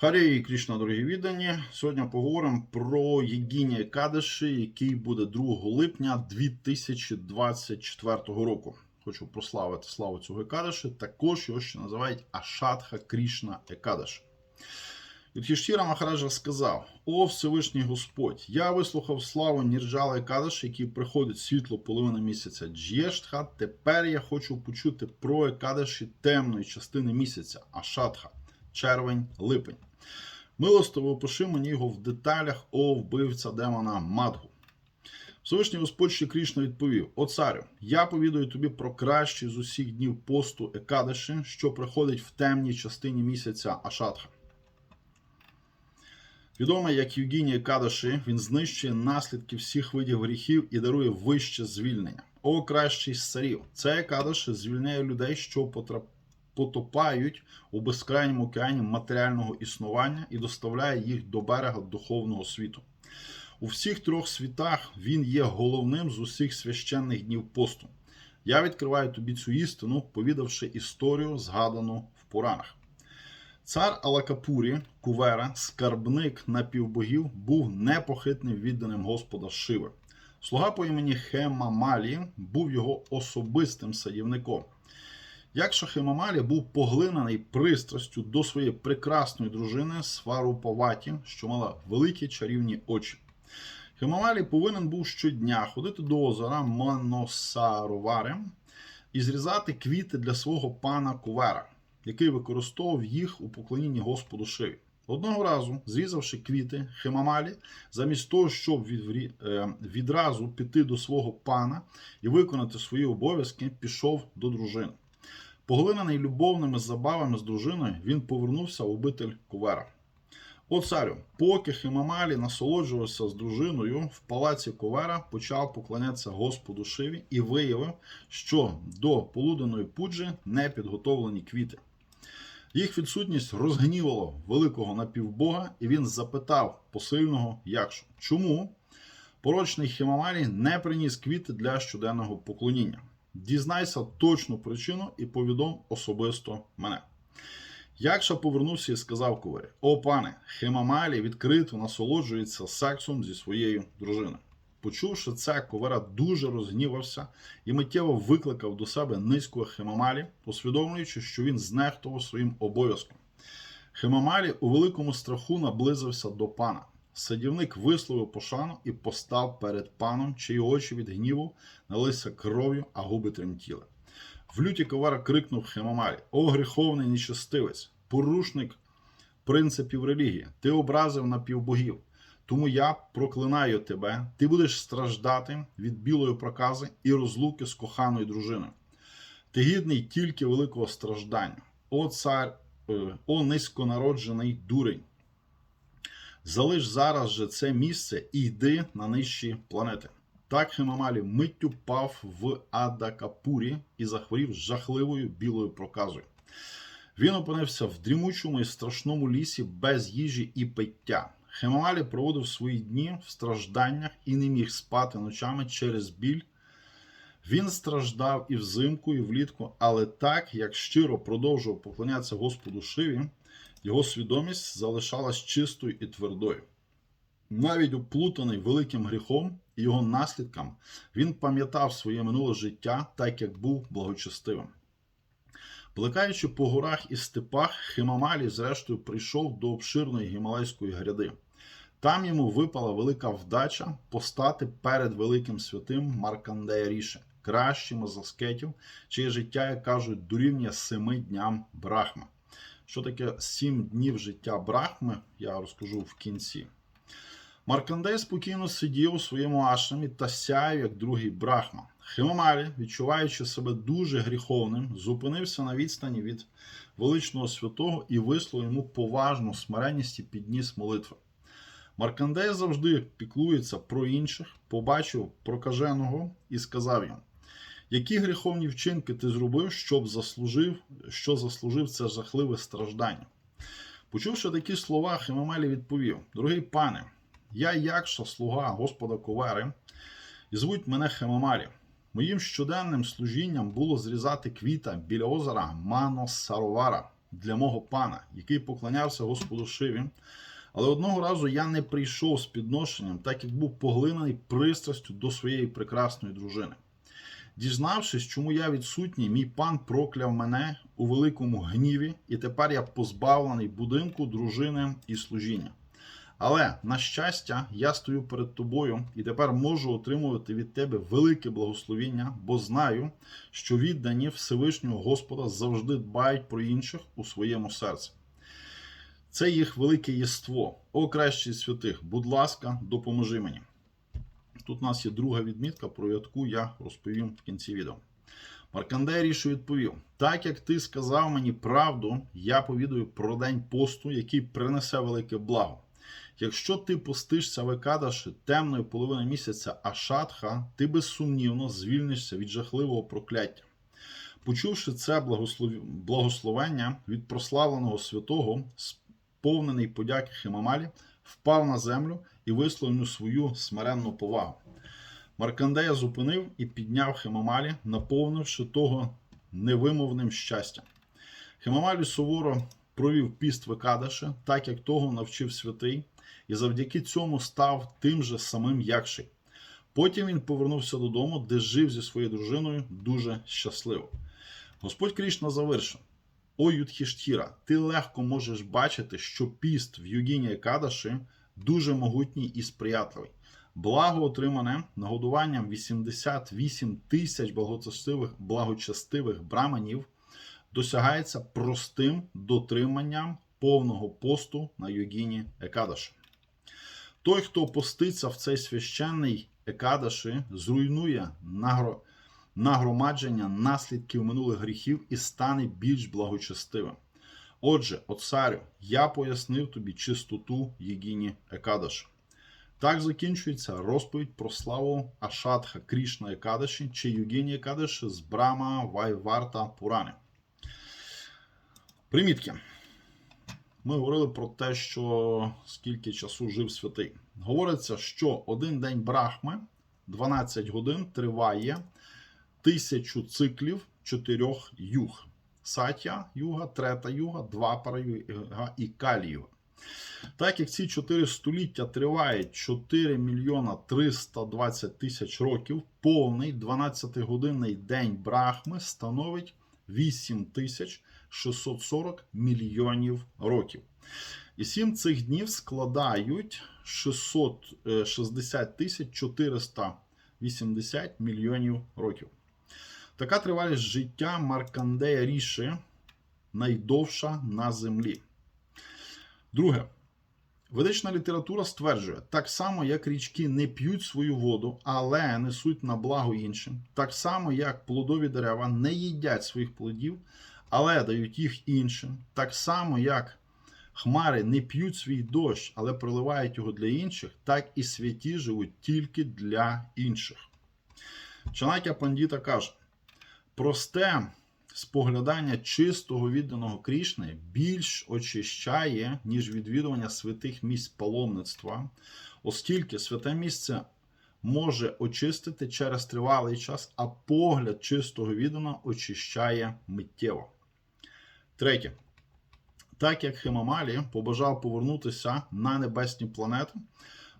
Харі Крішна, дорогі віддані. Сьогодні поговоримо про Єгінія Кадиші, який буде 2 липня 2024 року. Хочу прославити славу цього Екадаші. Також його ще називають Ашатха Крішна Екадаш. Юдхіштіра Махараджа сказав: О Всевишній Господь, я вислухав славу Нірджала Екадаш, який приходить світло половини місяця Джєштха. Тепер я хочу почути про Екадаші темної частини місяця Ашатха, червень, липень. Милостиво мені його в деталях, о вбивця демона Мадгу. Всевишній Господь ще Крішна відповів: О царю, я повідаю тобі про кращий з усіх днів посту Екадаші, що приходить в темній частині місяця Ашатха. Відомий як Євгеній Кадаші, він знищує наслідки всіх видів гріхів і дарує вище звільнення. О, кращий з царів! Це Кадаші звільняє людей, що потрап... потопають у безкрайньому океані матеріального існування і доставляє їх до берега духовного світу. У всіх трьох світах він є головним з усіх священних днів посту. Я відкриваю тобі цю істину, повідавши історію, згадану в Пуранах. Цар Алакапурі, Кувера, скарбник напівбогів, був непохитним відданим Господа Шиви. Слуга по імені Хемамалі був його особистим садівником. Якщо Хемамалі був поглинений пристрастю до своєї прекрасної дружини Сварупаваті, що мала великі чарівні очі. Хемамалі повинен був щодня ходити до озера Моносаровари і зрізати квіти для свого пана Кувера який використовував їх у поклонінні Господу Шиві. Одного разу, зрізавши квіти Хемамалі, замість того, щоб е, відразу піти до свого пана і виконати свої обов'язки, пішов до дружини. Поглинений любовними забавами з дружиною, він повернувся в обитель Кувера. О царю, поки Хемамалі насолоджувався з дружиною, в палаці Ковера почав поклонятися Господу Шиві і виявив, що до полуденної пуджі не підготовлені квіти. Їх відсутність розгнівало великого напівбога, і він запитав посильного Якшу, чому порочний Хемамалі не приніс квіти для щоденного поклоніння. Дізнайся точну причину і повідом особисто мене. Якша повернувся і сказав Кувері: О, пане, Хемамалі відкрито насолоджується сексом зі своєю дружиною. Почувши це, Ковера дуже розгнівався і миттєво викликав до себе низького Хемамалі, усвідомлюючи, що він знехтував своїм обов'язком. Хемамалі у великому страху наблизився до пана. Садівник висловив пошану і постав перед паном, чиї очі від гніву налися кров'ю, а губи тремтіли. В люті Ковара крикнув Хемамалі: О, гріховний нечестивець, порушник принципів релігії, ти образив напівбогів. Тому я проклинаю тебе, ти будеш страждати від білої прокази і розлуки з коханою дружиною. Ти гідний тільки великого страждання. О цар, е, о низьконароджений дурень. Залиш зараз же це місце і йди на нижчі планети. Так Хемамалі миттю пав в Адакапурі і захворів жахливою білою проказою. Він опинився в дрімучому і страшному лісі без їжі і пиття. Хемамалі проводив свої дні в стражданнях і не міг спати ночами через біль. Він страждав і взимку, і влітку, але так, як щиро продовжував поклонятися Господу Шиві, його свідомість залишалась чистою і твердою. Навіть уплутаний великим гріхом і його наслідкам, він пам'ятав своє минуле життя так, як був благочестивим. Плекаючи по горах і степах, Химамалі, зрештою, прийшов до обширної гімалайської гряди. Там йому випала велика вдача постати перед великим святим Маркандея Ріше, кращим із аскетів, чиє життя, як кажуть, дорівнює семи дням Брахми. Що таке сім днів життя Брахми, я розкажу в кінці. Маркандей спокійно сидів у своєму ашрамі та сяяв, як другий Брахма. Химамалі, відчуваючи себе дуже гріховним, зупинився на відстані від величного святого і висловив йому поважну смиренність і підніс молитви. Маркандей завжди піклується про інших, побачив прокаженого і сказав йому: які гріховні вчинки ти зробив, щоб заслужив, що заслужив це жахливе страждання? Почувши такі слова, Химамалі відповів: Дорогий пане, я якша слуга Господа Ковери, і звуть мене Хемамалі. Моїм щоденним служінням було зрізати квіта біля озера Мано Саровара, для мого пана, який поклонявся Господу Шиві. Але одного разу я не прийшов з підношенням, так як був поглинений пристрастю до своєї прекрасної дружини. Дізнавшись, чому я відсутній, мій пан прокляв мене у великому гніві, і тепер я позбавлений будинку, дружини і служіння. Але, на щастя, я стою перед тобою і тепер можу отримувати від тебе велике благословіння, бо знаю, що віддані Всевишнього Господа завжди дбають про інших у своєму серці. Це їх велике єство. О кращий святих, будь ласка, допоможи мені. Тут у нас є друга відмітка, про яку я розповім в кінці відео. Маркандей Рішу відповів: так як ти сказав мені правду, я повідаю про день посту, який принесе велике благо. Якщо ти постишся в Екадаші темної половини місяця Ашатха, ти безсумнівно звільнишся від жахливого прокляття. Почувши це благослов... благословення від прославленого святого, сповнений подяки Химамалі, впав на землю і висловив свою смиренну повагу. Маркандея зупинив і підняв Химамалі, наповнивши того невимовним щастям. Химамалі суворо провів піст в Екадаші, так як того навчив святий, і завдяки цьому став тим же самим Якший. Потім він повернувся додому, де жив зі своєю дружиною дуже щасливо. Господь Крішна завершив. О Юдхіштхіра, ти легко можеш бачити, що піст в Югіні Екадаші дуже могутній і сприятливий. Благо отримане нагодуванням 88 тисяч благочестивих, браманів досягається простим дотриманням повного посту на йогіні Екадаші. Той, хто поститься в цей священний Екадаші, зруйнує нагро... нагромадження наслідків минулих гріхів і стане більш благочестивим. Отже, о царю, я пояснив тобі чистоту Єгіні Екадаші. Так закінчується розповідь про славу Ашатха Крішна Екадаші чи Югіні Екадаші з Брама Вайварта Пурани. Примітки. Ми говорили про те, що скільки часу жив святий. Говориться, що один день Брахми 12 годин триває тисячу циклів чотирьох юг. Сатя юга, трета юга, двапара юга і калі юга. Так як ці 4 століття тривають 4 мільйона 320 тисяч років, повний 12-годинний день Брахми становить 8 тисяч 640 мільйонів років. І 7 цих днів складають 660 тисяч 480 мільйонів років. Така тривалість життя Маркандея Ріші найдовша на землі. Друге. Ведична література стверджує, так само, як річки не п'ють свою воду, але несуть на благо іншим, так само, як плодові дерева не їдять своїх плодів, але дають їх іншим, так само, як хмари не п'ють свій дощ, але проливають його для інших, так і святі живуть тільки для інших. Чанакя Пандіта каже: просте споглядання чистого відданого Крішни більш очищає, ніж відвідування святих місць паломництва, оскільки святе місце може очистити через тривалий час, а погляд чистого відданого очищає миттєво. Третє. Так як Хемамалі побажав повернутися на небесні планети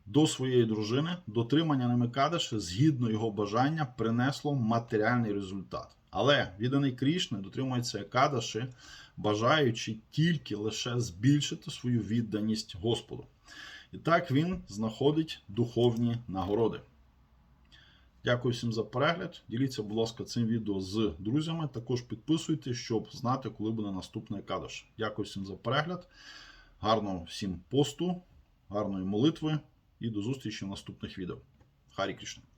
до своєї дружини, дотримання ними Кадиші, згідно його бажання, принесло матеріальний результат. Але відданий Крішни дотримується Кадаші, бажаючи тільки лише збільшити свою відданість Господу. І так він знаходить духовні нагороди. Дякую всім за перегляд. Діліться, будь ласка, цим відео з друзями. Також підписуйтесь, щоб знати, коли буде наступний кадаш. Дякую всім за перегляд. Гарного всім посту, гарної молитви і до зустрічі в наступних відео. Харі Кришна!